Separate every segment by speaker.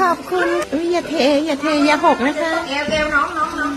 Speaker 1: ขอบคุณ
Speaker 2: อย่าเท อย่าเท อย่าหกนะคะ
Speaker 1: เอวเอวน้องน้องน้อง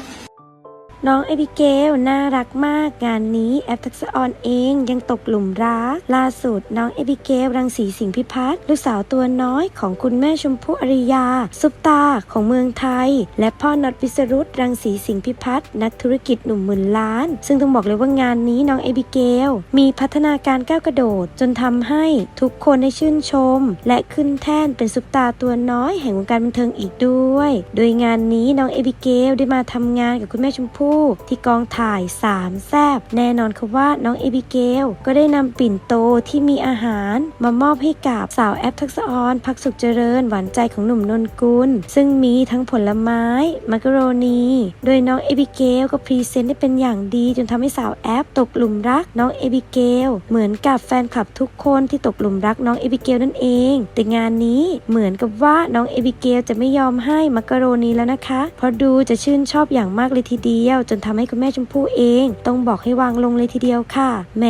Speaker 3: น้องเอบิเกลน่ารักมากงานนี้แอปทักษะออนเองยังตกหลุมรักล่าสุดน้องเอบิเกลรังสีสิงพิพัฒน์ลูกสาวตัวน้อยของคุณแม่ชมพู่อริยา ซุปตาของเมืองไทย และพ่อนอตวิสรุตรังสีสิงพิพัฒน์นักธุรกิจหนุ่มหมื่นล้าน ซึ่งต้องบอกเลยว่างานนี้น้องเอบิเกลมีพัฒนาการก้าวกระโดด จนทำให้ทุกคนได้ชื่นชม และขึ้นแท่นเป็นซุปตาตัวน้อยแห่งวงการบันเทิงอีกด้วย โดยงานนี้น้องเอบิเกลได้มาทำงานกับคุณแม่ชมพู่ที่กองถ่ายสามแซบแน่นอนค่ะว่าน้องเอบิเกล ก็ได้นำปิ่นโตที่มีอาหาร มามอบให้กับสาวแอปทักษะออนพักสุขเจริญหวานใจของหนุ่มนนกุล ซึ่งมีทั้งผลไม้มักกโรนี โดยน้องเอบิเกลก็พรีเซนต์ได้เป็นอย่างดี จนทำให้สาวแอปตกหลุมรักน้องเอบิเกล เหมือนกับแฟนคลับทุกคนที่ตกหลุมรักน้องเอบิเกลนั่นเอง แต่งานนี้เหมือนกับว่าน้องเอบิเกลจะไม่ยอมให้มักกโรนีแล้วนะคะ เพราะดูจะชื่นชอบอย่างมากเลยทีเดียวจนทำให้คุณแม่ชมพู่เอง ต้องบอกให้วางลงเลยทีเดียวค่ะ แหม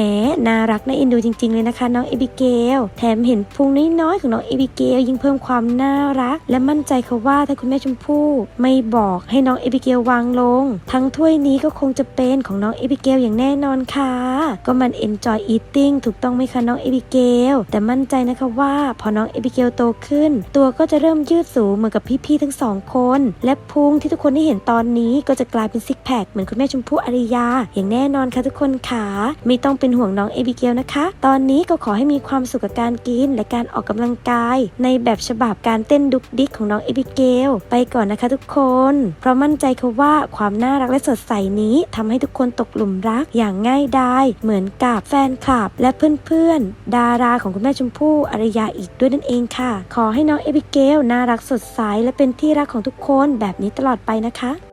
Speaker 3: น่ารักน่าเอ็นดูจริง ๆ เลยนะคะ น้องเอบิเกล แถมเห็นพุงน้อยๆของน้องเอบิเกลยิ่งเพิ่มความน่ารัก และมั่นใจค่ะว่าถ้าคุณแม่ชมพู่ไม่บอกให้น้องเอบิเกลวางลง ทั้งถ้วยนี้ก็คงจะเป็นของน้องเอบิเกลอย่างแน่นอนค่ะ ก็มัน enjoy eating ถูกต้องไหมคะน้องเอบิเกล แต่มั่นใจนะคะว่าพอน้องเอบิเกลโตขึ้น ตัวก็จะเริ่มยืดสูงเหมือนกับพี่ๆทั้งสองคน และพุงที่ทุกคนได้เห็นตอนนี้ก็จะกลายเป็นซิกแพคเหมือนคุณแม่ชมพู่อริยา อย่างแน่นอนค่ะทุกคนค่ะไม่ต้องเป็นห่วงน้องเอบิเกลนะคะ ตอนนี้ก็ขอให้มีความสุขกับการกินและการออกกำลังกาย ในแบบฉบับการเต้นดุกดิกของน้องเอบิเกลไปก่อนนะคะทุกคน เพราะมั่นใจค่ะว่าความน่ารักและสดใสนี้ทำให้ทุกคนตกหลุมรักอย่างง่ายดายเหมือนกับแฟนคลับ และเพื่อนๆ ดาราของคุณแม่ชมพู่อารยาอีกด้วยนั่นเองค่ะ ขอให้น้องเอบิเกลน่ารักสดใสและเป็นที่รักของทุกคนแบบนี้ตลอดไปนะคะ